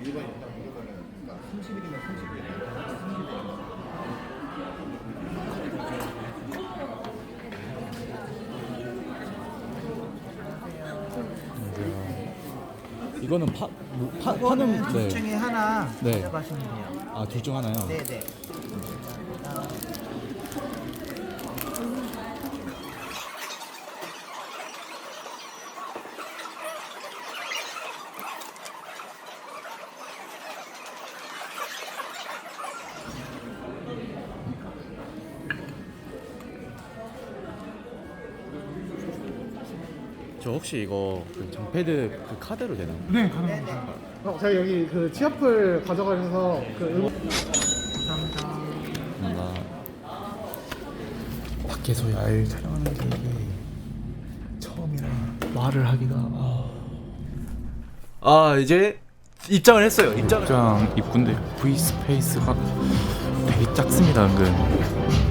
일반 인당 무조건은 그러니까 30일이면 30일이면 30일이면 이거는 파, 뭐, 파 파는 둘 네. 중에 하나 네. 가져가시면 돼요. 아, 둘 중 하나요? 네네. 저 혹시 이거 그 정패드 그 카드로 되나요? 네, 가능합니다. 어, 제가 여기 그 치어플 가져가셔서 그 응원 감사합니다. 뭔가 밖에서 야외 촬영하는 게 이게 처음이라 말을 하기가 아, 아 이제 입장을 했어요. 입장을 입장 이쁜데 V 스페이스가 되게 작습니다 은근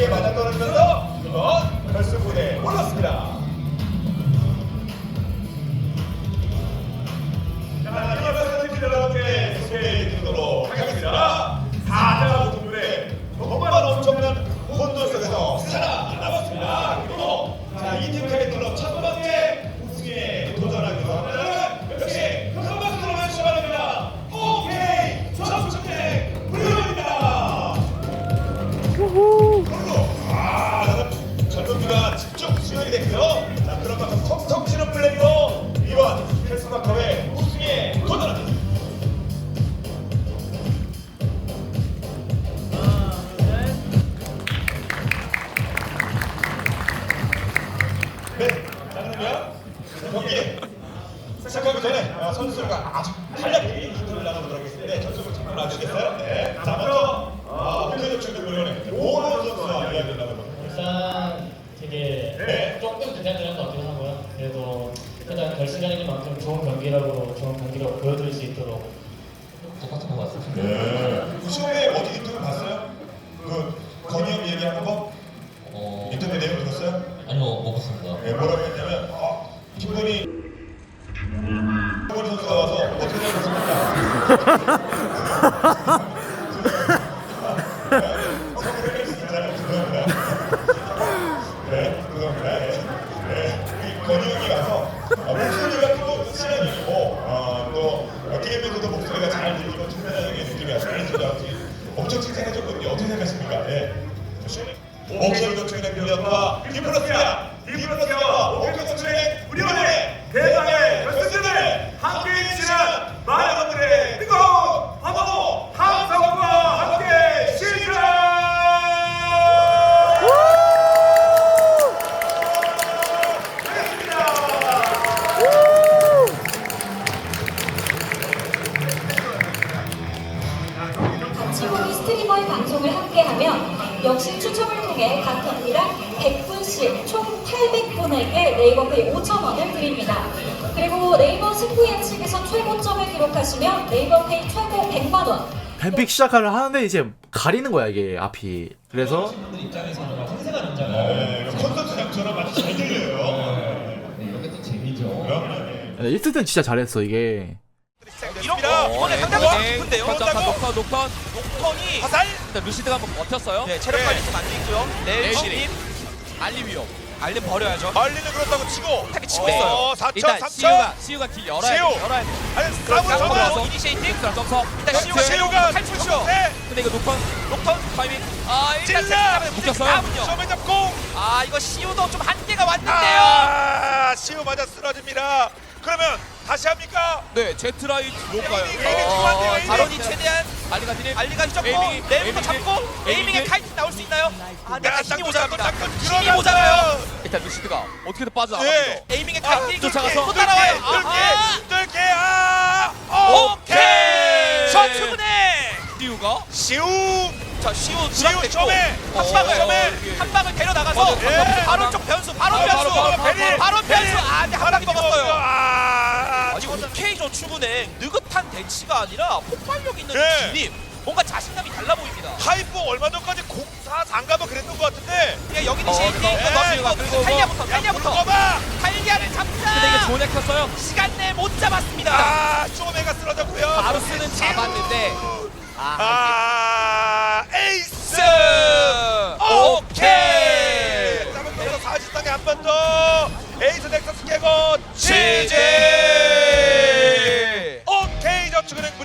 막히게 맞아떨어지면서 자 그러면 경기 시작하기 전에 어, 선수들과 아주 간략히 인터뷰를 나눠보도록 하겠습니다. 전수를 잠깐 놔주시겠어요? 네. 자 먼저 어, 홍대적 축구위원회 오원 선수와 이야기를 나눠보도록. 일단 되게 네. 조금 긴장되는 것 같긴 하고요. 그래도 일단 결승전인 만큼 좋은 경기라고 좋은 경기로 보여드릴 수 있도록 똑같은 것 같습니다. 네. 그 처음에 어디 인터뷰 봤어요? 그 건희 형 얘기하는 거? 어, 인터뷰 내용 들었어요? 아니요 못 봤습니다. 네, 뭐라고 했냐면 어, 김건희 김건희 선수가 와서 어떻게 들려서 엄청 칭찬해줬거든요. 어떻게 생각하십니까? 네. 목소리 도출의 병력과 디플러스야 그리고 네이버 승부 예측에서 최고점을 기록하시면 네이버페이 최고 100만원, 뱀픽 시작을 하는데 이제 가리는 거야 이게 앞이. 그래서 입장에서는 생생한 현장. 네, 콘서트장처럼 아주 잘 들려요. 이게 또 재미죠. 그럼요. 1스 때는 진짜 잘했어 이게. 이런 거 이번에 상당히 깊은데요. 녹턴 녹턴 녹턴 녹턴이 화살 일단 루시드가 한번 버텼어요 네, 체력 관리 좀안돼 있고요. 네, 네, 신님 알리 위험 알림 버려야죠. 말리는 그렇다고 치고. 타겟 치고 네. 있어요. 4천, 일단 3천. 시우가 시우가 길 열어야 시우. 돼 열어야 돼 아니, 쌍으로 싸움 들어가서 잡아. 이니시에이팅. 점서 일단 시우가 시우가 탈출 쇼. 네. 근데 이거 녹턴 녹턴 타이밍 아 일단 찔러! 세팅하면 묶였어요? 다음은요. 점에 잡고. 아 이거 시우도 좀 한계가 왔는데요. 아, 시우 맞아 쓰러집니다. 그러면 다시 합니까? 네 제트라이 못 가요. 바론이 최대한 알리가 디립 알리가 휘젓고 에이밍이, 레브도 에이밍이, 잡고 에이밍의 에이밍이. 카이팅 나올 수 있나요? 아 야, 약간 힘이 잡고 모자랍니다. 힘이. 모자라요. 일단 루시드가 어떻게든 빠져나갑니다 네. 에이밍의 카이팅 쫓아가서 또 따라와요. 뚫게, 아하. 뚫게, 아, 오케이. 셔츠군에 시우가 시우, 자 시우 시우 드랍됐고 점에, 한 방을 점에. 한 방을 데려 나가서 맞아, 예. 바로 쪽 변수 바로 바로, 변수 바로. 변수 아 근데 한 방이 먹었어요. 오케이 저축은행 느긋한 대치가 아니라 폭발력 있는 네. 진입 뭔가 자신감이 달라 보입니다. 하이퍼 얼마 전까지 공사 장가도 그랬던 것 같은데. 그냥 여기는 어, 그거, 네, 이거 그리고 탈리아부터 야, 탈리아부터 물어봐. 탈리아를 잡자. 근데 이게 좋은 켰어요 시간 내못 잡았습니다. 아, 쇼메가 쓰러졌고요. 바루스는 잡았는데 아, 에이스. 오케이. 잡은 거로 사실상에 한번 더. 에이스 넥서스 깨고. 오케이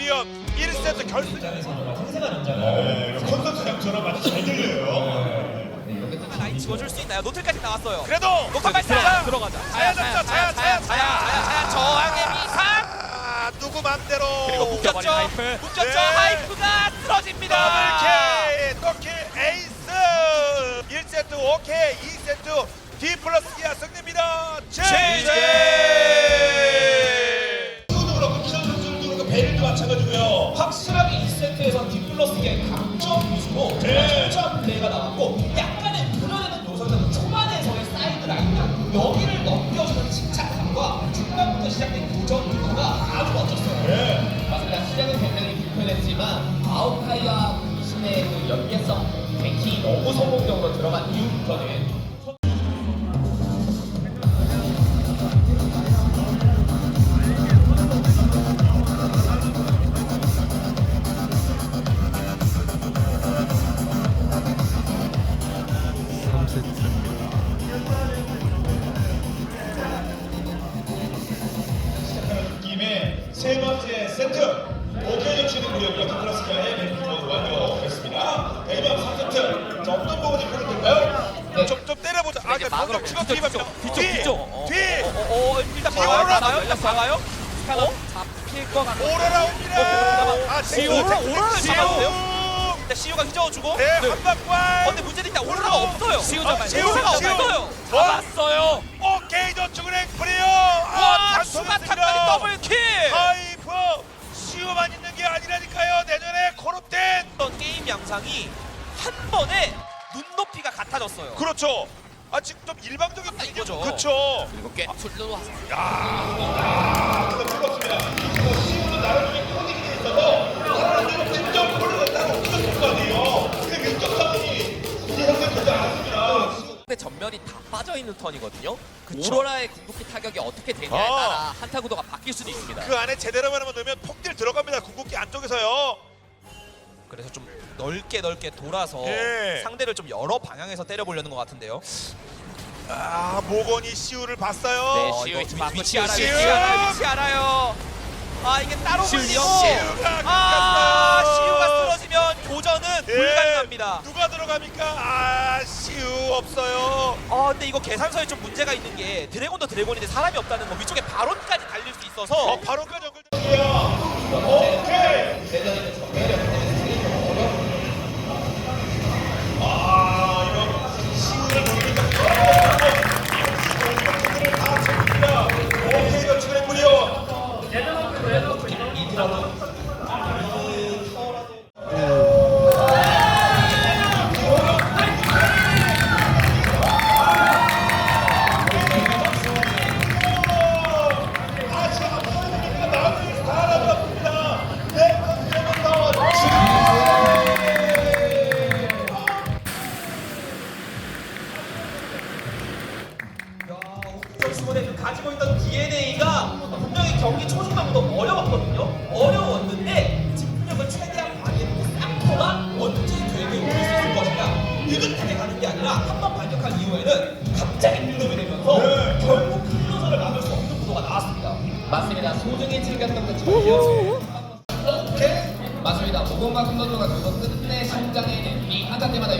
무리언 1세트 결승. 네, 콘서트장처럼 아주 잘 들려요. 라인 지워줄 수 있나요? 노틀까지 나왔어요. 그래도 들어가자 발사. 들어가자 자야 잡자 자야 자야 자야 자야 자야 저항의 미상. 아, 누구 맘대로 그리고 묶였죠. 하이프. 묶였죠. 네. 하이프가 쓰러집니다. 더블킬 에이스 1세트 오케이 2세트 D 플러스 기아 승리입니다 제제 마찬가지고요 확실하게 2세트에서 디플러스의 강점 위주로 네. 철저한 플레이가 나왔고 약간의 불안해는 요소는 초반에서의 사이드 라인이랑 여기를 넘겨주는 침착함과 중간부터 시작된 교전 구도가 아주 멋졌어요. 맞습니다. 시작은 굉장히 불편했지만 아웃파이와 이신의 그 연계성 뱅킹이 너무 성공적으로 들어간 이후부터는 시우만 있는 게 아니라니까요. 내년에 코롭된 어떤 게임 양상이 한 번에 눈높이가 같아졌어요. 그렇죠. 아 지금 좀 일방적인 아, 이거죠. 그렇죠. 그리고 꽤 툴로 그거 즐겁습니다. 이거 시우는 나름의 코딩이 돼 있어서 나름대로 진정 근데 전면이 다 빠져 있는 턴이거든요. 그쵸. 오로라의 궁극기 타격이 어떻게 되냐에 아. 따라 한타 구도가 바뀔 수도 있습니다. 그 안에 제대로 만 하면 넣으면 폭딜 들어갑니다 궁극기 안쪽에서요 그래서 좀 넓게 넓게 돌아서 예. 상대를 좀 여러 방향에서 때려보려는 것 같은데요. 아 모건이 시우를 봤어요 네, 어, 시우 위치 위- 맞고 위치 시우, 알아요. 시우. 위치 알아요. 위치 알아요. 아 이게 따로 시우 불리고 시우가 아 끊겼어요. 시우가 쓰러지면. 불가능합니다. 누가 들어갑니까? 아 시우 없어요. 아 근데 이거 계산서에 좀 문제가 있는 게 드래곤도 드래곤인데 사람이 없다는 거 위쪽에 바론까지 달릴 수 있어서 어 바로까지 연결 오케이 아 이거 시우를 노리니까 다 챙깁니다. 오케이 무 빅토리스몬의 그 가지고 있던 DNA가 분명히 경기 초중반보다 어려웠거든요. 어려웠는데 집중력을 최대한 발휘했고 쌍터가 언제 되게 올수 있을 것이냐. 느긋하게 가는 게 아니라 한 번 발격한 이후에는 갑자기 빌드업이 되면서 네. 결국 클로서를 막을 수 없는 구도가 나왔습니다. 맞습니다. 소중히 즐겼던 그 전이요. 오케이. 어, 네. 맞습니다. 모범과 클로서가 그것 끝내 성장해낸 이 한타 때마다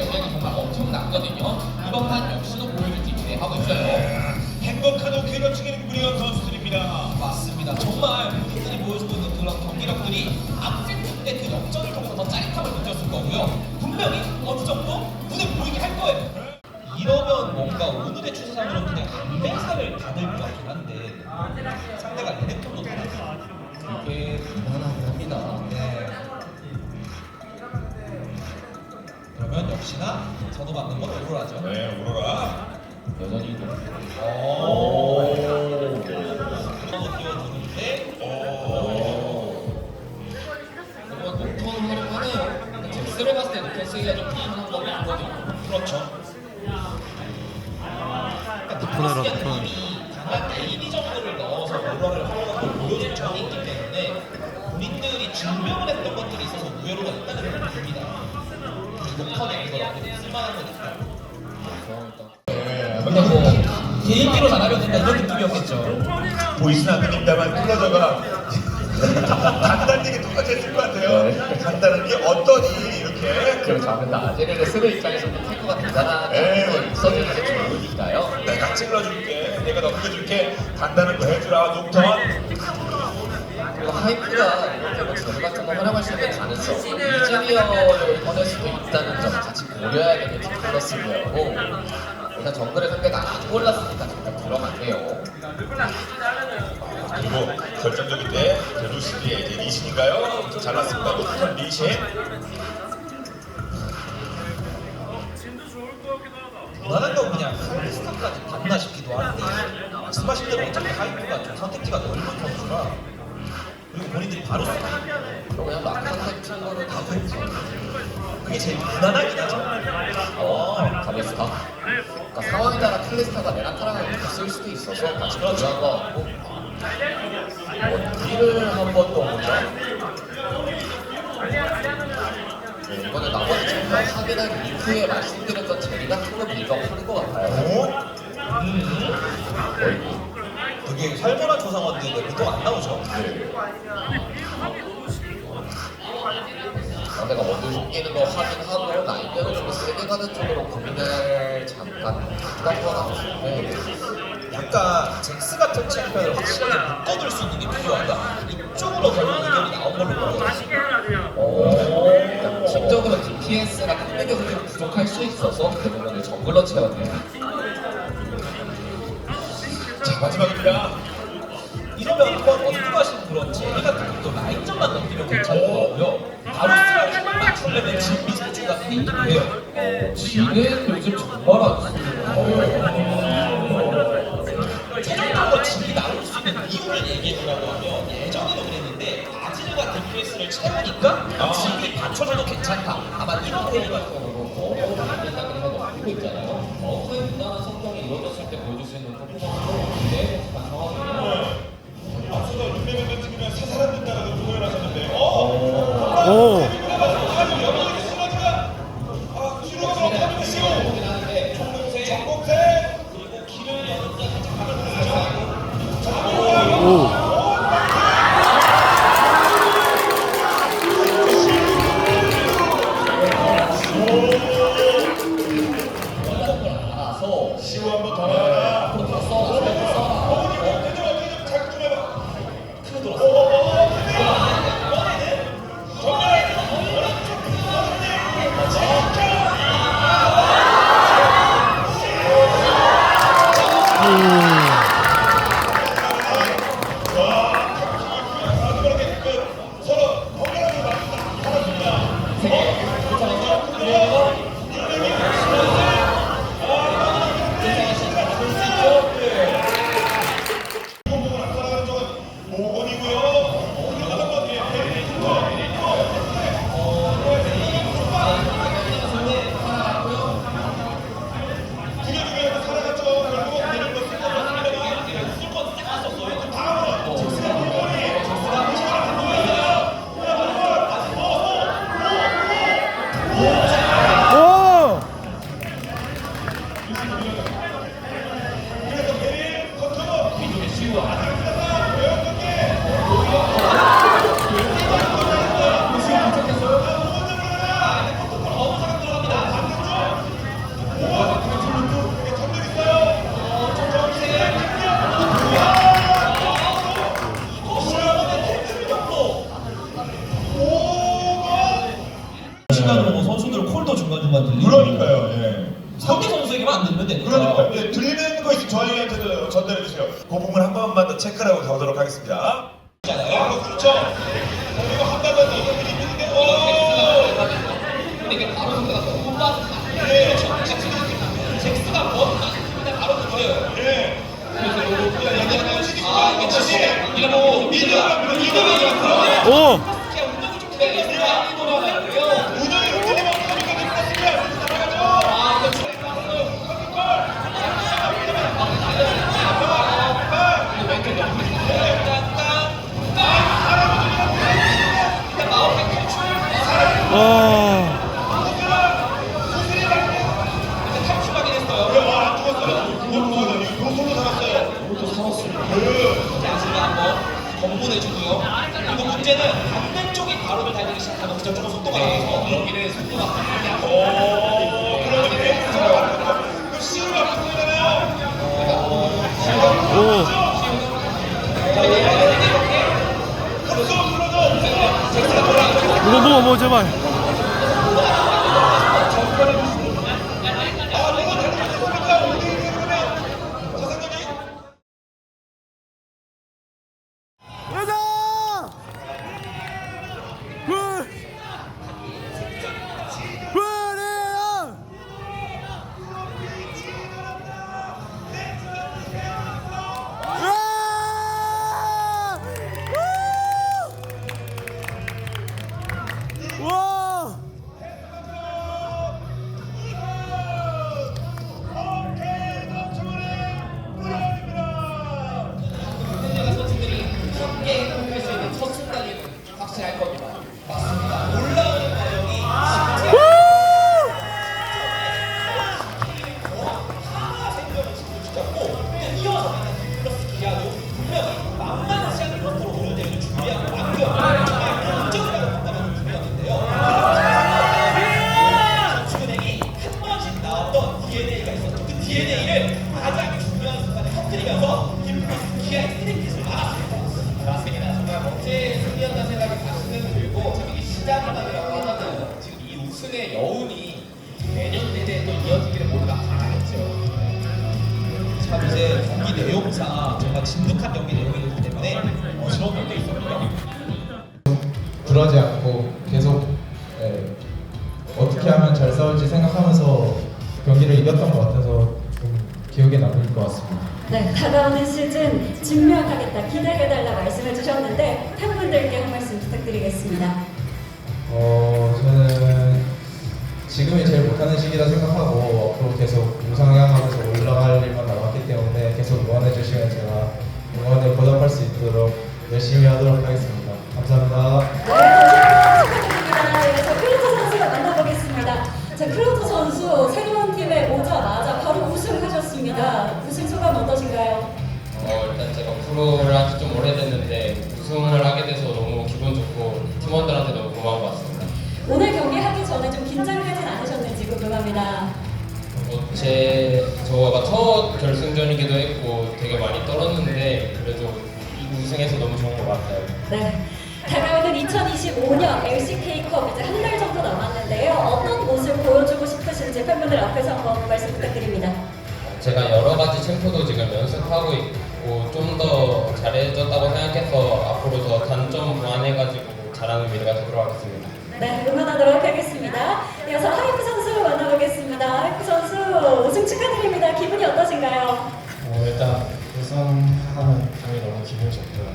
그러면 역시나 선호받는 건 오로라죠. 네, 오로라. 여전히 오. 한번 띄워주는데 이거 녹턴 활용하네요. 잭스를 봤을 때 녹턴 쓰기가 좀 불편한 건 맞거든요. 그렇죠. 오픈하라, 오픈. 강한 AD 정도를 넣어서 오러를 하려고 보여준 적이 있기 때문에 본인들이 증명을 했던 것들이 있어서 우회로가 있다는 생각이 듭니다. 녹턴에 이런 느낌이었겠죠. 보이진 않습니다만 클로저가 간단하게 똑같이 했을 것 같아요. 간단한 게 어떠니 이렇게. 그렇죠. 근데 아제르를 쓰는 입장에서는 태크가 대단한 있어야 될지 모르니까요. 내가 찔러줄게. 내가 넘겨줄게. 간단한 거 해주라. 녹턴. 그리고 하이프가 이렇게 뭐 저희 같은 거 활용할 수 있는 가능성, 이즈리어를 꺼낼 수도 있다는 점 같이 고려해야 되겠지 플러스고요. 일단 정글의 상대가 아주 올랐으니까 잠깐 들어갔네요. 그리고 결정적인 때 제루시의 이제 리신인가요? 잘랐습니다. 녹턴 리신. 무난한 건 그냥 하이스타까지 봤나 싶기도 한데 말씀하신 대로 어차피 하이프가 좀 선택지가 넓은 선수라 그리고 본인들이 바로 그냥 막한 세팅으로 다 됐죠. 그게 제일 무난하긴 하죠. 어, 가베스타. 그러니까 상황에 따라 클리스타가 메라타랑을 쓸 수도 있어서 같이 고려한 것 같고 어, 딜을 한번더 보자. 네, 이번에 나머지 정말 확인한 이후에 말씀드렸던 제리가 조금 밀격하는 것 같아요. 오? 어이구. 되게 살벌한 조상원들인데 보통 안 나오죠. 상대가 먼저 숨기는 거 확인하고 나이면은 좀 세게 가는 쪽으로 고민을 잠깐 것 같은데 약간 잭스 같은 챔피언을 확실하게 묶어둘 수 있는 게 필요하다. 이쪽으로 결국 의견이 나온 걸로 보여요. 어, 팀적으로 DPS가 탐내겨서 좀 부족할 수 있어서 대부분을 정글로 채웠네요. 자, 마지막입니다. 이러면 한번 언급하신 그런 제리 같은 것도 라인전만 넘기면 괜찮을 것 같고요. 진미 선수가 페이기도 해요. 지는 요즘 정말 안 최종적으로 진이 나올 수 있는 이유를 얘기해보라고 하면 예전에도 그랬는데 아지르가 DPS를 채우니까 진이 받쳐줘도 괜찮다. 아마 이런 회의가 어떻게 하면 잘 싸울지 생각하면서 경기를 이겼던 것 같아서 좀 기억에 남을 것 같습니다. 네, 다가오는 시즌 증명하겠다, 기대해달라 말씀해 주셨는데 팬분들께 한 말씀 부탁드리겠습니다. 어, 저는 지금이 제일 못하는 시기라 생각하고 앞으로 계속 우상향 저가 첫 결승전이기도 했고 되게 많이 떨었는데 그래도 이 우승해서 너무 좋은 것 같아요. 네. 다가오는 2025년 LCK컵 이제 한 달 정도 남았는데요. 어떤 모습 보여주고 싶으신지 팬분들 앞에서 한번 말씀 부탁드립니다. 제가 여러 가지 챔프도 지금 연습하고 있고 좀 더 잘해졌다고 생각해서 앞으로 더 단점 보완해가지고 잘하는 미래가 되도록 하겠습니다. 네, 응원하도록 하겠습니다. 이어서 하이프 선수 만나보겠습니다. 하이프 선수 우승 축하드립니다. 어떠신가요? 어, 일단 우승하는 감이 너무 기분이 좋고요.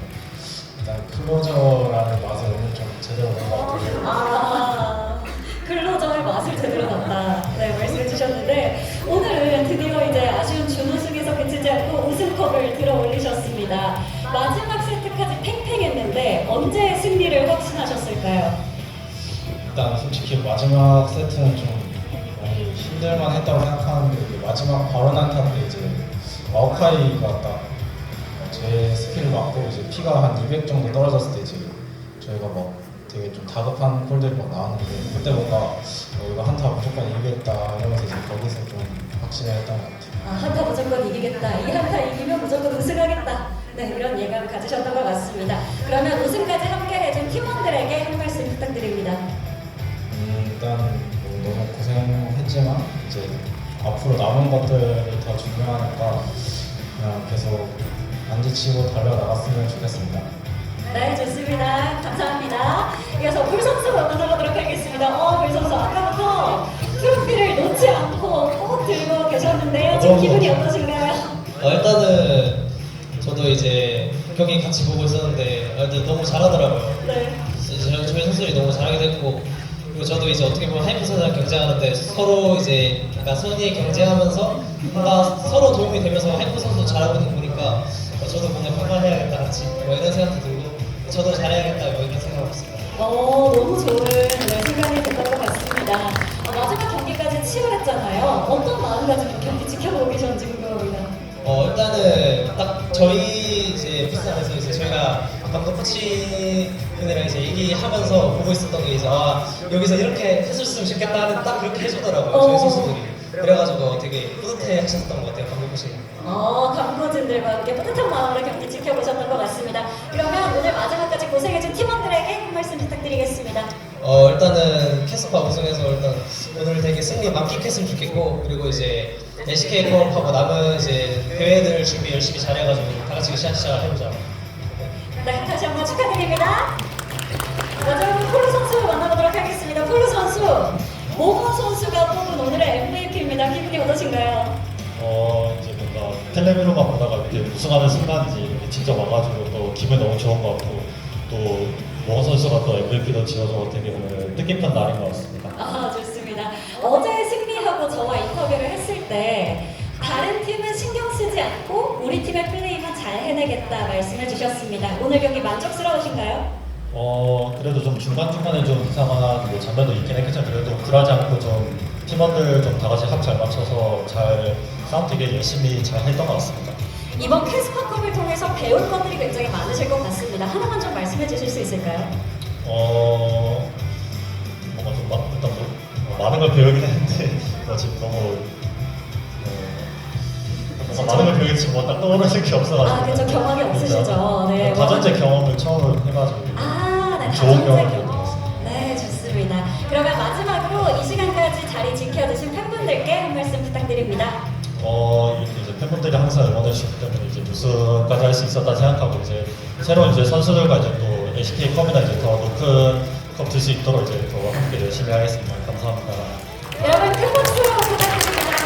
일단 클로저라는 맛을 오늘 좀 제대로 본 것 같아요. 아, 클로저의 맛을 제대로 났다. 네, 말씀해 주셨는데 오늘은 드디어 이제 아쉬운 준우승에서 그치지 않고 우승컵을 들어 올리셨습니다. 마지막 세트까지 팽팽했는데 언제 승리를 확신하셨을까요? 일단 솔직히 마지막 세트는 좀 힘들만 했다고 생각하는데 마지막 바로 난타 때 이제 마오카이가 딱제 스킬을 맞고 이제 피가 한 200 정도 떨어졌을 때 이제 저희가 막 되게 좀 다급한 콜들이 막 나왔는데 그때 뭔가 어, 이거 한타 무조건 이기겠다 이러면서 이제 거기서 좀 확신을 했던 것 같아요. 아, 한타 무조건 이기겠다. 이 한타 이기면 무조건 우승하겠다. 네, 이런 예감 가지셨던 것 같습니다. 그러면 우승까지 함께 해준 팀원들에게 한 말씀 부탁드립니다. 음, 일단 뭐 너무 고생 고생했지만 이제 앞으로 남은 것들이 더 중요하니까 그냥 계속 안 지치고 달려나갔으면 좋겠습니다. 네, 좋습니다. 감사합니다. 이어서 물 선수 만나보도록 하겠습니다. 어, 물 선수 아까부터 트로피를 놓지 않고 꼭 들고 계셨는데요. 지금 기분이 어떠신가요? 어, 일단은 저도 이제 경기 같이 보고 있었는데 아, 너무 잘하더라고요. 네. 저희, 선수들이 너무 잘하기도 했고 그리고 저도 이제 어떻게 보면 선수랑 경쟁하는데 서로 이제 약간 손이 경쟁하면서 뭔가 서로 도움이 되면서 하이프 선수도 잘하고 있는 거 보니까 어, 저도 뭔가 평가해야겠다 같이 뭐 이런 생각도 들고 저도 잘해야겠다 뭐 이런 생각하고 있습니다. 어, 너무 좋은 네, 생각이 됐던 것 같습니다. 어, 마지막 경기까지 치열했잖아요. 어떤 마음가짐으로 경기 지켜보고 계셨는지 궁금합니다. 어 일단은 딱 저희 이제 부산에서 이제 저희가 감독 코치 분이랑 이제 얘기하면서 보고 있었던 게 이제 아 여기서 이렇게 해줬으면 좋겠다 하는 딱 그렇게 해주더라고요 저희 어. 선수들이 그래가지고 되게 뿌듯해 하셨던 것 같아요 감독 코치 어, 광고진들과 함께 뿌듯한 마음으로 경기 지켜보셨던 것 같습니다. 그러면 오늘 마지막까지 고생해준 팀원들에게 한 말씀 부탁드리겠습니다. 어 일단은 캐스파 우승해서 일단 오늘 되게 승리 만끽했으면 좋겠고 그리고 이제 SK 코업하고 남은 이제 대회들 준비 열심히 잘해가지고 다 같이 시작 해보자 네, 다시 한 번 축하드립니다. 마지막으로 폴로 선수 만나보도록 하겠습니다. 폴로 선수, 모건 선수가 뽑은 오늘의 MVP입니다. 기분이 어떠신가요? 어 이제 뭔가 텔레비로만 보다가 이렇게 우승하는 이렇게 직접 와가지고 또 기분 너무 좋은 것 같고 또 모건 선수가 또 MVP도 지어서 되게 오늘 뜻깊은 날인 것 같습니다. 아, 좋습니다. 어제 승리하고 저와 인터뷰를 했을 때 다른 팀은 신경 쓰지 않고 우리 팀의 플레이만 잘 해내겠다 말씀해 주셨습니다. 오늘 경기 만족스러우신가요? 어 그래도 좀 중간 중간에 좀 이상한 뭐 장면도 있긴 했겠지만 그래도 굴하지 않고 좀 팀원들 좀 다 같이 합 잘 맞춰서 잘 싸움 되게 열심히 잘 했던 것 같습니다. 이번 캐스파컵을 통해서 배울 것들이 굉장히 많으실 것 같습니다. 하나만 좀 말씀해 주실 수 있을까요? 어 뭔가 좀 마, 일단 뭐, 어, 많은 걸 배우긴 했는데 어, 지금 너무 어, 많은 걸 배우긴 지금 뭐딱 떠오르는 게 없어가지고 아, 그쵸. 경험이 없으시죠. 네. 가전제 경험을 처음 해가지고 아, 네. 좋은 가정제 경험이었던 것 경험. 같습니다. 네, 좋습니다. 그러면 마지막으로 이 시간까지 자리 지켜주신 팬분들께 한 말씀 부탁드립니다. 어 이제 팬분들이 항상 응원해 주셨기 때문에 이제 우승까지 할 수 있었다 생각하고 이제 새로운 이제 선수들과 이제 또 LCK 컵이나 이제 더 높은 컵들수 있도록 이제 더 함께 열심히 하겠습니다. 감사합니다. 여러분 큰 박수 부탁드립니다.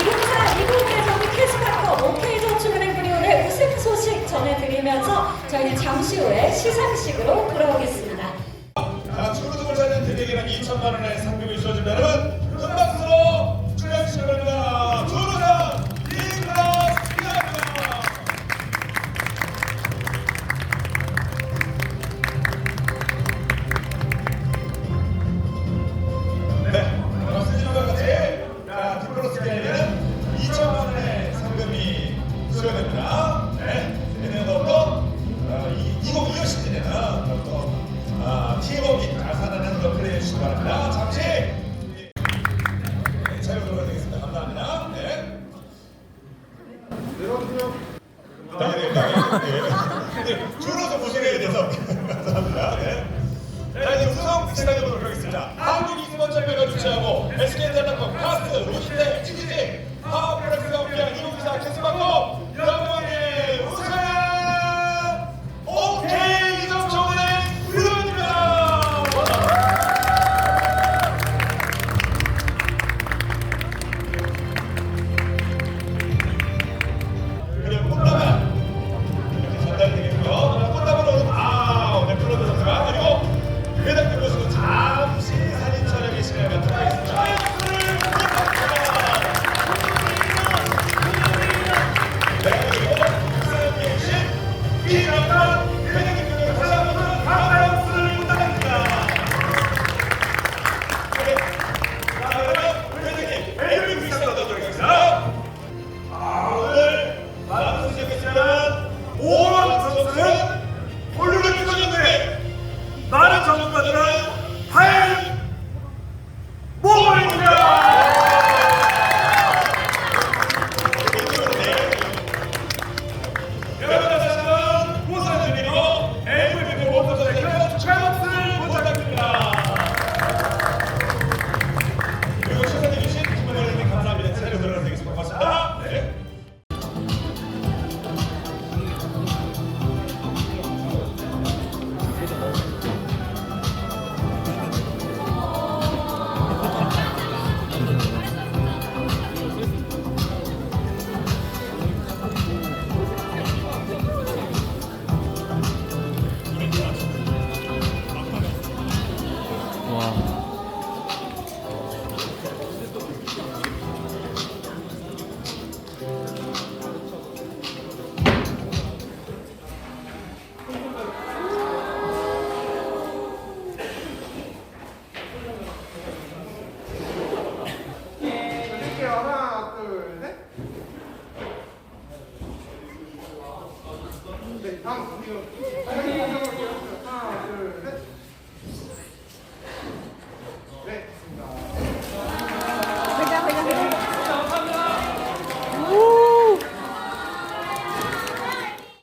이곳에서 이곳에서는 캐스파컵 오케이전 출근행 브리오의 우승 소식 전해드리면서 저희는 잠시 후에 시상식으로 돌아오겠습니다. 자, 축구등을 살는 대대기는 2천만 원의 상금이 주어집니다. 여 당연히, 당연히. 줄어서 보시게 돼서 감사합니다. 네. 자, 이제 우승 시작해보도록 하겠습니다. 한국 이승원철배가 주최하고 SK텔레콤, 카스, 로시대, 치즈직, 파워프렉스가 함께한 유흥사 캐스방법